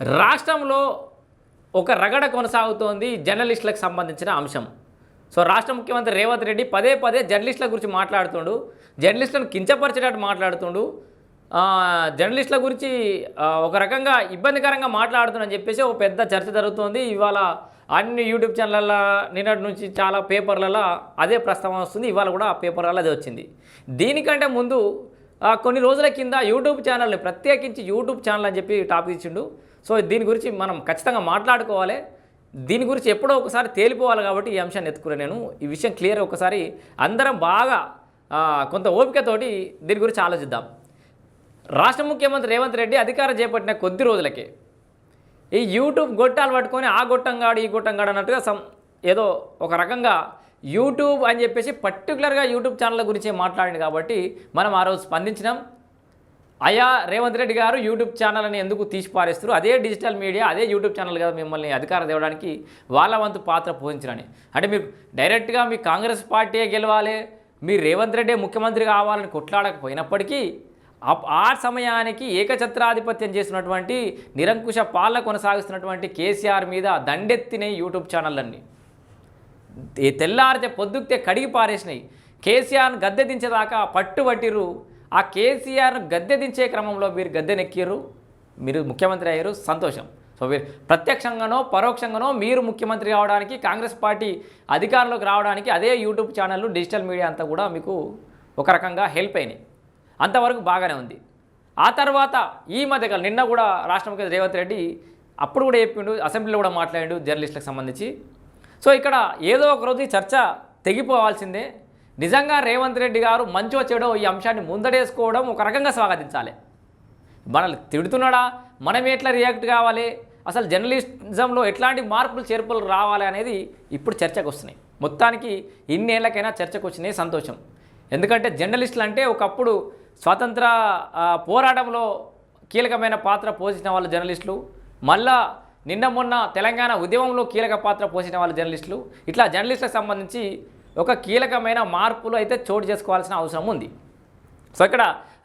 రాష్ట్రంలో ఒక రగడ కొనసాగుతోంది జర్నలిస్టులకు సంబంధించిన అంశం. సో రాష్ట్ర ముఖ్యమంత్రి రేవంత్ రెడ్డి పదే పదే జర్నలిస్టుల గురించి మాట్లాడుతుండు జర్నలిస్టులను కించపరిచేటట్టు మాట్లాడుతుండు జర్నలిస్టుల గురించి ఒక రకంగా ఇబ్బందికరంగా మాట్లాడుతుందని చెప్పేసి ఒక పెద్ద చర్చ జరుగుతోంది. ఇవాళ అన్ని యూట్యూబ్ ఛానళ్ళ నిన్నటి నుంచి చాలా పేపర్లలో అదే ప్రస్తావన వస్తుంది. ఇవాళ కూడా ఆ పేపర్లలో అదే వచ్చింది. దీనికంటే ముందు కొన్ని రోజుల కింద యూట్యూబ్ ఛానల్ని ప్రత్యేకించి యూట్యూబ్ ఛానల్ అని చెప్పి టాపిక్ ఇచ్చిండు. సో దీని గురించి మనం ఖచ్చితంగా మాట్లాడుకోవాలి. దీని గురించి ఎప్పుడో ఒకసారి తేలిపోవాలి కాబట్టి ఈ అంశాన్ని ఎత్తుకునే నేను. ఈ విషయం క్లియర్ ఒకసారి అందరం బాగా కొంత ఓపికతోటి దీని గురించి ఆలోచిద్దాం. రాష్ట్ర ముఖ్యమంత్రి రేవంత్ రెడ్డి అధికారం చేపట్టిన కొద్ది రోజులకే ఈ యూట్యూబ్ గొట్టాలు పట్టుకొని ఆ గొట్టంగాడు ఈ గొట్టంగాడు అన్నట్టుగా సమ్ ఏదో ఒక రకంగా యూట్యూబ్ అని చెప్పేసి పర్టికులర్గా యూట్యూబ్ ఛానల్ గురించే మాట్లాడింది కాబట్టి మనం ఆ రోజు స్పందించినాం. అయా రేవంత్ రెడ్డి గారు యూట్యూబ్ ఛానల్ని ఎందుకు తీసి పారేస్తారు అదే డిజిటల్ మీడియా అదే యూట్యూబ్ ఛానల్ కదా మిమ్మల్ని అధికారం తేవడానికి వాళ్ళ వంతు పాత్ర పోషించరని అంటే మీరు డైరెక్ట్గా మీ కాంగ్రెస్ పార్టీయే గెలవాలి మీరు రేవంత్ రెడ్డి ముఖ్యమంత్రి కావాలని కొట్లాడకపోయినప్పటికీ ఆ- సమయానికి ఏకఛత్రాధిపత్యం చేస్తున్నటువంటి నిరంకుశ పాలన కొనసాగిస్తున్నటువంటి కేసీఆర్ మీద దండెత్తినాయి యూట్యూబ్ ఛానళ్ళన్నీ. తెల్లారితే పొద్దుక్తే కడిగి పారేసినాయి. కేసీఆర్ను గద్దె దించేదాకా పట్టుబట్టిరు ఆ కేసీఆర్ను గద్దె దించే క్రమంలో మీరు గద్దెనెక్కిర్రు మీరు ముఖ్యమంత్రి అయ్యారు. సంతోషం. సో మీరు ప్రత్యక్షంగానో పరోక్షంగానో మీరు ముఖ్యమంత్రి కావడానికి కాంగ్రెస్ పార్టీ అధికారంలోకి రావడానికి అదే యూట్యూబ్ ఛానళ్ళు డిజిటల్ మీడియా అంతా కూడా మీకు ఒక రకంగా హెల్ప్ అయినాయి. అంతవరకు బాగానే ఉంది. ఆ తర్వాత ఈ మధ్యకాలం నిన్న కూడా రాష్ట్ర ముఖ్యమంత్రి రేవంత్ రెడ్డి అప్పుడు కూడా చెప్పిండు అసెంబ్లీలో కూడా మాట్లాడాడు జర్నలిస్టులకు సంబంధించి. సో ఇక్కడ ఏదో ఒక రోజు ఈ చర్చ తెగిపోవాల్సిందే. నిజంగా రేవంత్ రెడ్డి గారు మంచో చెడో ఈ అంశాన్ని ముందడేసుకోవడం ఒక రకంగా స్వాగతించాలి. మనల్ని తిడుతున్నాడా? మనం ఎట్లా రియాక్ట్ కావాలి? అసలు జర్నలిజంలో ఎట్లాంటి మార్పులు చేర్పులు రావాలి అనేది ఇప్పుడు చర్చకు వస్తున్నాయి. మొత్తానికి ఇన్నేళ్ళకైనా చర్చకు వచ్చినాయి సంతోషం. ఎందుకంటే జర్నలిస్టులు అంటే ఒకప్పుడు స్వాతంత్ర పోరాటంలో కీలకమైన పాత్ర పోషించిన వాళ్ళు జర్నలిస్టులు. మళ్ళా నిన్న మొన్న తెలంగాణ ఉద్యమంలో కీలక పాత్ర పోషించిన వాళ్ళు జర్నలిస్టులు. ఇట్లా జర్నలిస్టులకు సంబంధించి ఒక కీలకమైన మార్పులు అయితే చోటు చేసుకోవాల్సిన అవసరం ఉంది. సో ఇక్కడ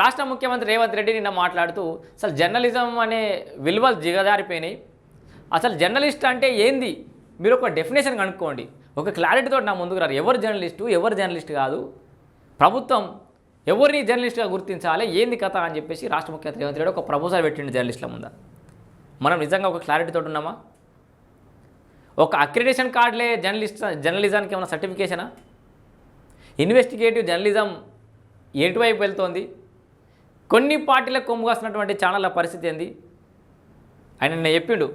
రాష్ట్ర ముఖ్యమంత్రి రేవంత్ రెడ్డి నిన్న మాట్లాడుతూ అసలు జర్నలిజం అనే విలువలు దిగజారిపోయినాయి. అసలు జర్నలిస్ట్ అంటే ఏంది? మీరు ఒక డెఫినేషన్ కనుక్కోండి. ఒక క్లారిటీతో నా ముందుకు రారు. ఎవరు జర్నలిస్టు? ఎవరు జర్నలిస్ట్ కాదు. ప్రభుత్వం ఎవరిని జర్నలిస్ట్గా గుర్తించాలి? ఏంది కథ అని చెప్పేసి రాష్ట్ర ముఖ్యమంత్రి రేవంత్ రెడ్డి ఒక ప్రపోజల్ పెట్టిండు జర్నలిస్టుల ముందు మనం నిజంగా ఒక క్లారిటీతో ఉన్నామా? ఒక అక్రిడేషన్ కార్డులే జర్నలిస్ట్ జర్నలిజానికి ఏమైనా సర్టిఫికేషనా ఇన్వెస్టిగేటివ్ జర్నలిజం ఎటువైపు వెళ్తోంది? కొన్ని పార్టీలకు కొమ్ము కాసినటువంటి ఛానళ్ళ పరిస్థితి ఏంది? ఆయన నిన్న చెప్పిండు.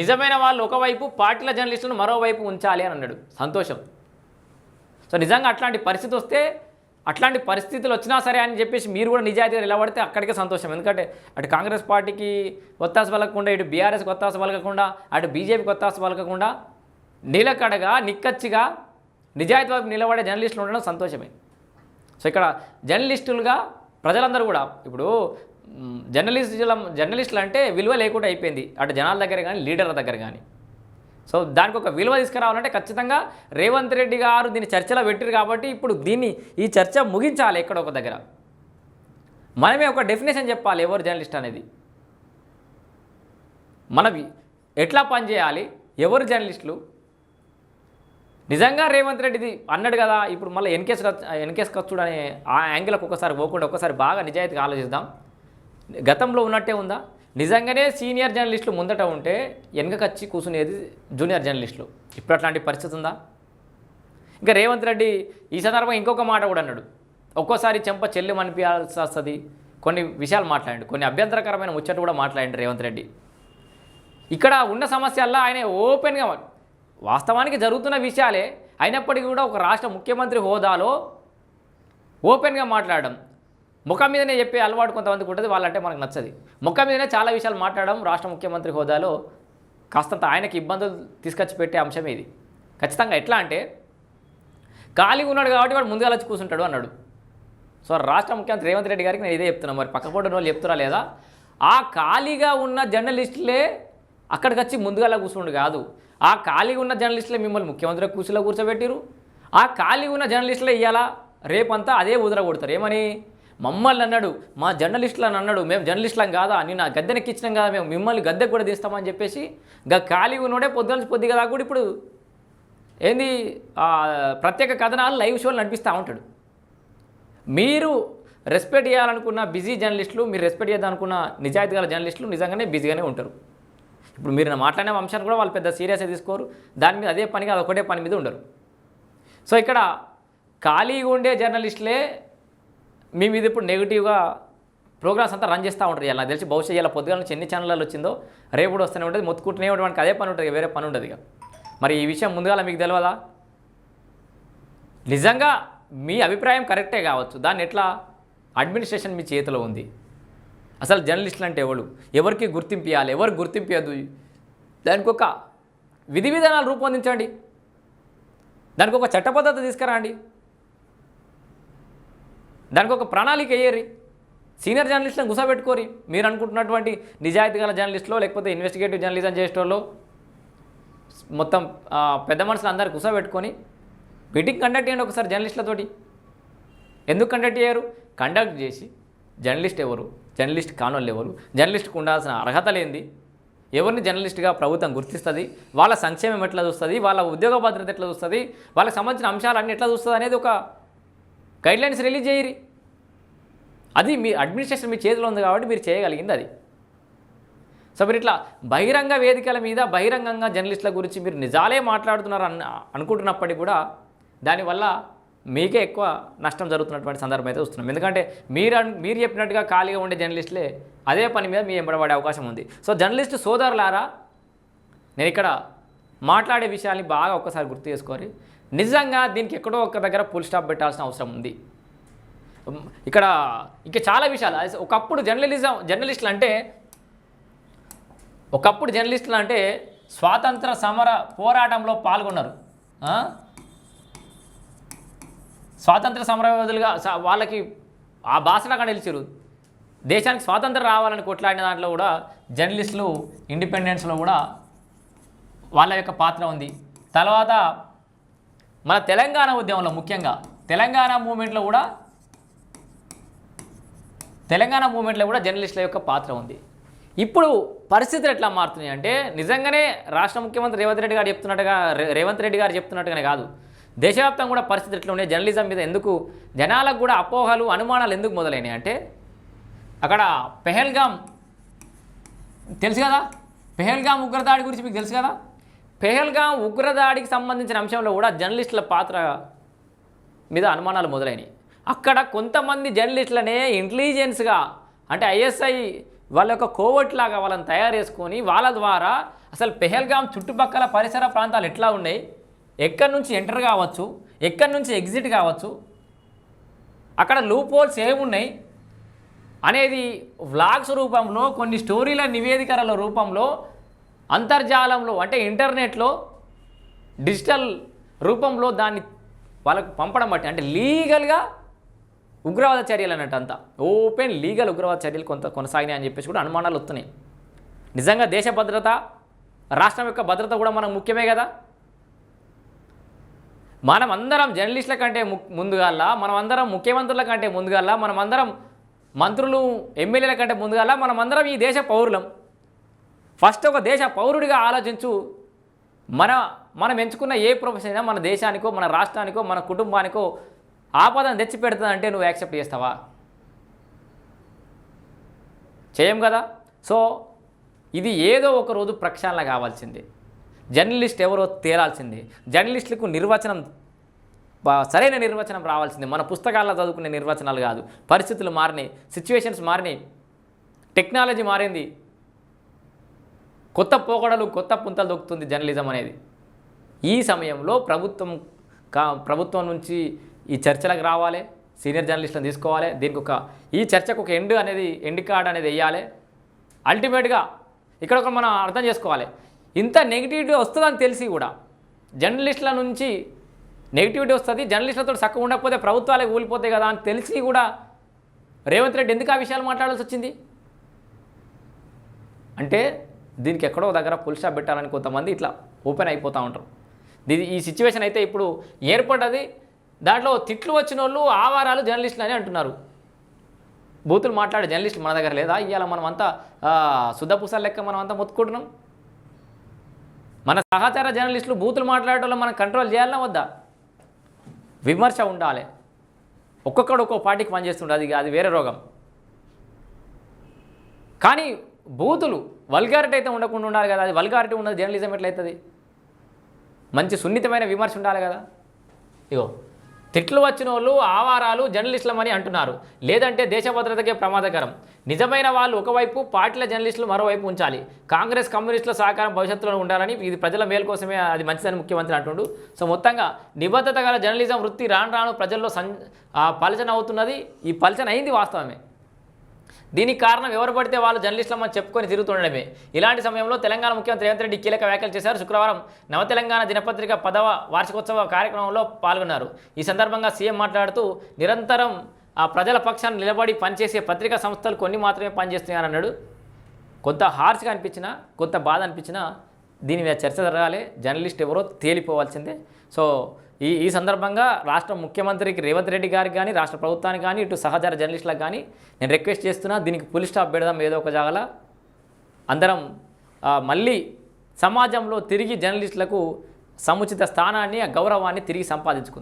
నిజమైన వాళ్ళు ఒకవైపు పార్టీల జర్నలిస్టులను మరోవైపు ఉంచాలి అని అన్నాడు. సంతోషం. సో నిజంగా అట్లాంటి పరిస్థితి వస్తే అట్లాంటి పరిస్థితులు వచ్చినా సరే అని చెప్పేసి మీరు కూడా నిజాయితీగా నిలబడితే అక్కడికే సంతోషం. ఎందుకంటే అటు కాంగ్రెస్ పార్టీకి ఒత్తాస పలకకుండా ఇటు బీఆర్ఎస్ ఒత్తాస పలకకుండా అటు బీజేపీకి ఒత్తాస పలకకుండా నిలకడగా నిక్కచ్చిగా నిజాయితీ వైపు నిలబడే జర్నలిస్టులు ఉండడం సంతోషమే. సో ఇక్కడ జర్నలిస్టులుగా ప్రజలందరూ కూడా ఇప్పుడు మ్, జర్నలిస్టుల జర్నలిస్టులు అంటే విలువ లేకుండా అయిపోయింది. అటు జనాల దగ్గర కానీ లీడర్ల దగ్గర కానీ సో దానికి ఒక విలువ తీసుకురావాలంటే ఖచ్చితంగా రేవంత్ రెడ్డి గారు దీన్ని చర్చలో పెట్టారు కాబట్టి ఇప్పుడు దీన్ని ఈ చర్చ ముగించాలి ఎక్కడ ఒక దగ్గర. మనమే ఒక డెఫినేషన్ చెప్పాలి ఎవరు జర్నలిస్ట్ అనేది. మనవి ఎట్లా పనిచేయాలి ఎవరు జర్నలిస్టులు నిజంగా రేవంత్ రెడ్డిది అన్నాడు కదా ఇప్పుడు మళ్ళీ ఎన్కేస్ ఎన్కేస్ ఖర్చుడు అనే ఆ యాంగిల్కి ఒకసారి పోకుండా ఒకసారి బాగా నిజాయితీగా ఆలోచిద్దాం. గతంలో ఉన్నట్టే ఉందా? నిజంగానే సీనియర్ జర్నలిస్టులు ముందట ఉంటే వెనకకొచ్చి కూర్చునేది జూనియర్ జర్నలిస్టులు. ఇప్పుడు అట్లాంటి పరిస్థితి ఉందా? ఇంకా రేవంత్ రెడ్డి ఈ సందర్భంగా ఇంకొక మాట కూడా అన్నాడు. ఒక్కోసారి చెంప చెల్లి అనిపించాల్సి వస్తుంది. కొన్ని విషయాలు మాట్లాడండి. కొన్ని అభ్యంతరకరమైన ముచ్చట కూడా మాట్లాడండి రేవంత్ రెడ్డి. ఇక్కడ ఉన్న సమస్యల్లో ఆయన ఓపెన్గా వాస్తవానికి జరుగుతున్న విషయాలే. అయినప్పటికీ కూడా ఒక రాష్ట్ర ముఖ్యమంత్రి హోదాలో ఓపెన్గా మాట్లాడడం. ముఖం మీదనే చెప్పే అలవాటు కొంతమందికి ఉంటుంది వాళ్ళంటే మనకు నచ్చది. ముఖం మీదనే చాలా విషయాలు మాట్లాడడం రాష్ట్ర ముఖ్యమంత్రి హోదాలో కాస్తంత ఆయనకి ఇబ్బందులు తీసుకొచ్చి పెట్టే అంశం ఇది. ఖచ్చితంగా ఎట్లా అంటే ఖాళీగా ఉన్నాడు కాబట్టి వాడు ముందుగా వచ్చి కూర్చుంటాడు అన్నాడు. సో రాష్ట్ర ముఖ్యమంత్రి రేవంత్ రెడ్డి గారికి నేను ఇదే చెప్తున్నా మరి. పక్కపొడిన వాళ్ళు చెప్తున్నా లేదా? ఆ ఖాళీగా ఉన్న జర్నలిస్టులే అక్కడికి వచ్చి ముందుగా కూర్చుండు కాదు. ఆ ఖాళీగా ఉన్న జర్నలిస్టులే మిమ్మల్ని ముఖ్యమంత్రి కూర్చులో కూర్చోబెట్టిరు ఆ ఖాళీగా ఉన్న జర్నలిస్టులే ఇవ్వాలా రేపంతా అదే ఉదర కొడతారు ఏమని? మమ్మల్ని అన్నాడు మా జర్నలిస్టులను అన్నాడు మేము జర్నలిస్టులం కాదా? నేను ఆ ఇచ్చినాం కదా మేము మిమ్మల్ని గద్దెకు కూడా తీస్తామని చెప్పేసి ఇంకా ఖాళీ ఉన్నోడే పొద్దున పొద్దుగా దాకా కూడా ఇప్పుడు ఏంది ప్రత్యేక కథనాలు లైవ్ షోలు నడిపిస్తూ ఉంటాడు. మీరు రెస్పెక్ట్ చేయాలనుకున్న బిజీ జర్నలిస్టులు మీరు రెస్పెక్ట్ చేద్దామనుకున్న నిజాయితీ గల జర్నలిస్టులు నిజంగానే బిజీగానే ఉంటారు. ఇప్పుడు మీరు మాట్లాడిన అంశాన్ని కూడా వాళ్ళు పెద్ద సీరియస్గా తీసుకోరు. దాని మీద అదే పనిగా ఒకటే పని మీద ఉండరు. సో ఇక్కడ ఖాళీగా ఉండే జర్నలిస్టులే మీ మీద ఇప్పుడు నెగిటివ్గా ప్రోగ్రామ్స్ అంతా రన్ చేస్తూ ఉంటారు ఇలా తెలిసి బహుశా ఇలా పొద్దుగా నుంచి ఎన్ని ఛానళ్ళు వచ్చిందో రేపు కూడా వస్తూనే ఉంటుంది. మొత్తుకుంటూనే ఉంటుంది అదే పని ఉంటుంది. వేరే పని ఉండదు ఇక. మరి ఈ విషయం ముందుగా మీకు తెలియదా నిజంగా మీ అభిప్రాయం కరెక్టే కావచ్చు. దాన్ని ఎట్లా అడ్మినిస్ట్రేషన్ మీ చేతిలో ఉంది? అసలు జర్నలిస్టులు అంటే ఎవరు ఎవరికి గుర్తింపు ఇవ్వాలి? ఎవరికి గుర్తింపు ఇవ్వదు దానికి ఒక విధి విధానాలు రూపొందించండి. దానికి ఒక చట్టబద్ధత తీసుకురండి. దానికి ఒక ప్రణాళిక వేయరి సీనియర్ జర్నలిస్టులను గుసపెట్టుకోరి మీరు అనుకుంటున్నటువంటి నిజాయితీ గల జర్నలిస్టులో లేకపోతే ఇన్వెస్టిగేటివ్ జర్నలిజం చేసేటోళ్ళు మొత్తం పెద్ద మనుషులు అందరు గుసపెట్టుకొని మీటింగ్ కండక్ట్ చేయండి ఒకసారి జర్నలిస్టులతోటి. ఎందుకు కండక్ట్ చేయరు? కండక్ట్ చేసి జర్నలిస్ట్ ఎవరు? జర్నలిస్ట్ కానోళ్ళు ఎవరు? జర్నలిస్ట్కి ఉండాల్సిన అర్హత లేనిది ఎవరిని జర్నలిస్ట్గా ప్రభుత్వం గుర్తిస్తుంది? వాళ్ళ సంక్షేమం ఎట్లా చూస్తుంది? వాళ్ళ ఉద్యోగ భద్రత ఎట్లా చూస్తుంది? వాళ్ళకి సంబంధించిన అంశాలన్నీ ఎట్లా చూస్తుంది అనేది ఒక గైడ్లైన్స్ రిలీజ్ చేయరి. అది మీ అడ్మినిస్ట్రేషన్ మీ చేతిలో ఉంది కాబట్టి మీరు చేయగలిగింది అది. సో మీరు ఇట్లా బహిరంగ వేదికల మీద బహిరంగంగా జర్నలిస్టుల గురించి మీరు నిజాలే మాట్లాడుతున్నారు అన్న అనుకుంటున్నప్పటికీ కూడా దానివల్ల మీకే ఎక్కువ నష్టం జరుగుతున్నటువంటి సందర్భం అయితే వస్తున్నాం ఎందుకంటే మీరు మీరు చెప్పినట్టుగా ఖాళీగా ఉండే జర్నలిస్టులే అదే పని మీద మీ ఎంబడబడే అవకాశం ఉంది. సో జర్నలిస్టు సోదరులారా నేను ఇక్కడ మాట్లాడే విషయాల్ని బాగా ఒక్కసారి గుర్తు చేసుకోరి నిజంగా దీనికి ఎక్కడో ఒక దగ్గర ఫుల్ స్టాప్ పెట్టాల్సిన అవసరం ఉంది. ఇక్కడ ఇంకా చాలా విషయాలు. ఒకప్పుడు జర్నలిజం జర్నలిస్టులు అంటే ఒకప్పుడు జర్నలిస్టులు అంటే స్వాతంత్ర సమర పోరాటంలో పాల్గొన్నారు. స్వాతంత్ర సమరయోధులుగా వాళ్ళకి ఆ భాషలాగా నిలిచారు దేశానికి స్వాతంత్రం రావాలని కొట్లాడిన దాంట్లో కూడా జర్నలిస్టులు ఇండిపెండెన్స్లో కూడా వాళ్ళ యొక్క పాత్ర ఉంది. తర్వాత మన తెలంగాణ ఉద్యమంలో ముఖ్యంగా తెలంగాణ మూమెంట్లో కూడా తెలంగాణ మూమెంట్లో కూడా జర్నలిస్టుల యొక్క పాత్ర ఉంది. ఇప్పుడు పరిస్థితులు ఎట్లా మారుతున్నాయి అంటే నిజంగానే రాష్ట్ర ముఖ్యమంత్రి రేవంత్ రెడ్డి గారు చెప్తున్నట్టుగా రేవంత్ రెడ్డి గారు చెప్తున్నట్టుగానే కాదు. దేశవ్యాప్తంగా కూడా పరిస్థితులు ఎట్లా ఉన్నాయి జర్నలిజం మీద ఎందుకు జనాలకు కూడా అపోహలు అనుమానాలు ఎందుకు మొదలైనాయి? అంటే అక్కడ పెహల్గాం తెలుసు కదా? పెహల్గాం ఉగ్రదాడి గురించి మీకు తెలుసు కదా? పెహల్గాం ఉగ్రదాడికి సంబంధించిన అంశంలో కూడా జర్నలిస్టుల పాత్ర మీద అనుమానాలు మొదలైనవి అక్కడ కొంతమంది జర్నలిస్టులనే ఇంటెలిజెన్స్గా అంటే ఐఎస్ఐ వాళ్ళ యొక్క కోవట్ లాగా వాళ్ళని తయారు చేసుకొని వాళ్ళ ద్వారా అసలు పెహల్గాం చుట్టుపక్కల పరిసర ప్రాంతాలు ఎట్లా ఉన్నాయి? ఎక్కడి నుంచి ఎంటర్ కావచ్చు? ఎక్కడి నుంచి ఎగ్జిట్ కావచ్చు? అక్కడ లూప్ హోల్స్ ఏమున్నాయి? అనేది వ్లాగ్స్ రూపంలో కొన్ని స్టోరీల నివేదికల రూపంలో అంతర్జాలంలో అంటే ఇంటర్నెట్లో డిజిటల్ రూపంలో దాన్ని వాళ్ళకు పంపడం బట్టి అంటే లీగల్గా ఉగ్రవాద చర్యలు అన్నట్టు అంతా. ఓపెన్ లీగల్ ఉగ్రవాద చర్యలు కొంత కొనసాగినాయి అని చెప్పేసి కూడా అనుమానాలు వస్తున్నాయి. నిజంగా దేశ భద్రత రాష్ట్రం యొక్క భద్రత కూడా మనకు ముఖ్యమే కదా? మనం అందరం జర్నలిస్టుల కంటే ము ముందుగాల మనం అందరం ముఖ్యమంత్రుల కంటే ముందుగాల మనం అందరం మంత్రులు ఎమ్మెల్యేల కంటే ముందుగాల మనం అందరం ఈ దేశ పౌరులం. ఫస్ట్ ఒక దేశ పౌరుడిగా ఆలోచించు. మన మనం ఎంచుకున్న ఏ ప్రొఫెషన్ అయినా మన దేశానికో మన రాష్ట్రానికో మన కుటుంబానికో ఆపదను తెచ్చిపెడుతుందంటే నువ్వు యాక్సెప్ట్ చేస్తావా? చేయం కదా? సో ఇది ఏదో ఒక రోజు ప్రక్షాళన కావాల్సిందే. జర్నలిస్ట్ ఎవరో తేలాల్సిందే. జర్నలిస్టులకు నిర్వచనం సరైన నిర్వచనం రావాల్సిందే. మన పుస్తకాల్లో చదువుకునే నిర్వచనాలు కాదు. పరిస్థితులు మారినాయి సిచ్యువేషన్స్ మారినాయి. టెక్నాలజీ మారింది. కొత్త పోకడలు కొత్త పుంతలు దొక్కుతుంది జర్నలిజం అనేది. ఈ సమయంలో ప్రభుత్వం కా ప్రభుత్వం నుంచి ఈ చర్చలకు రావాలి సీనియర్ జర్నలిస్టులను తీసుకోవాలి దీనికి ఒక ఈ చర్చకు ఒక ఎండ్ అనేది ఎండ్ కార్డ్ అనేది వేయాలి. అల్టిమేట్గా ఇక్కడ ఒక మనం అర్థం చేసుకోవాలి. ఇంత నెగిటివిటీ వస్తుందని తెలిసి కూడా జర్నలిస్టుల నుంచి నెగిటివిటీ వస్తుంది జర్నలిస్టులతో చక్కగా ఉండకపోతే ప్రభుత్వాలే కూలిపోతాయి కదా అని తెలిసి కూడా రేవంత్ రెడ్డి ఎందుకు ఆ విషయాలు మాట్లాడాల్సి వచ్చింది? అంటే దీనికి ఎక్కడో దగ్గర ఫుల్ స్టాప్ పెట్టాలని కొంతమంది ఇట్లా ఓపెన్ అయిపోతూ ఉంటారు. దీని ఈ సిచ్యువేషన్ అయితే ఇప్పుడు ఏర్పడ్డది దాంట్లో తిట్లు వచ్చిన వాళ్ళు ఆవారాలు జర్నలిస్టులు అని అంటున్నారు. బూతులు మాట్లాడే జర్నలిస్ట్ మన దగ్గర లేదా? ఇవాళ మనం అంతా శుద్ధపూసాల లెక్క మనం అంతా మొత్తుకుంటున్నాం. మన సహచార జర్నలిస్టులు బూతులు మాట్లాడటంలో మనం కంట్రోల్ చేయాలన్నా వద్దా? విమర్శ ఉండాలి. ఒక్కొక్కడు ఒక్కో పార్టీకి పనిచేస్తుండే అది అది వేరే రోగం. కానీ బూతులు వల్గారిటీ అయితే ఉండకుండా ఉండాలి కదా. అది వల్గారిటీ ఉన్నది జర్నలిజం ఎట్లయితుంది మంచి సున్నితమైన విమర్శ ఉండాలి కదా. ఇగో తిట్లు వచ్చిన వాళ్ళు ఆవారాలు జర్నలిస్టులమని అంటున్నారు. లేదంటే దేశ భద్రతకే ప్రమాదకరం. నిజమైన వాళ్ళు ఒకవైపు పార్టీల జర్నలిస్టులు మరోవైపు ఉంచాలి. కాంగ్రెస్ కమ్యూనిస్టుల సహకారం భవిష్యత్తులో ఉండాలని ఇది ప్రజల మేలు కోసమే అది మంచిదని ముఖ్యమంత్రి అంటుండు. సో మొత్తంగా నిబద్ధత గల జర్నలిజం వృత్తి రాను రాను ప్రజల్లో సం పలచన అవుతున్నది ఈ పలచన అయింది వాస్తవమే. దీనికి కారణం ఎవరు పడితే వాళ్ళు జర్నలిస్టులమని చెప్పుకొని తిరుగుతుండడమే ఇలాంటి సమయంలో తెలంగాణ ముఖ్యమంత్రి రేవంత్ రెడ్డి కీలక వ్యాఖ్యలు చేశారు. శుక్రవారం నవ తెలంగాణ దినపత్రిక పదవ వార్షికోత్సవ కార్యక్రమంలో పాల్గొన్నారు. ఈ సందర్భంగా సీఎం మాట్లాడుతూ నిరంతరం ఆ ప్రజల పక్షాన్ని నిలబడి పనిచేసే పత్రికా సంస్థలు కొన్ని మాత్రమే పనిచేస్తున్నాయని అన్నాడు కొంత హార్ష్గా అనిపించినా కొంత బాధ అనిపించినా దీని మీద చర్చ జరగాలి. జర్నలిస్ట్ ఎవరో తేలిపోవాల్సిందే. సో ఈ ఈ సందర్భంగా రాష్ట్ర ముఖ్యమంత్రికి రేవంత్ రెడ్డి గారికి కానీ రాష్ట్ర ప్రభుత్వానికి కానీ ఇటు సహచర జర్నలిస్టులకు కానీ నేను రిక్వెస్ట్ చేస్తున్నా దీనికి పులి స్టాప్ పెడదాం ఏదో ఒక జాగల. అందరం మళ్ళీ సమాజంలో తిరిగి జర్నలిస్టులకు సముచిత స్థానాన్ని గౌరవాన్ని తిరిగి సంపాదించుకుందాం.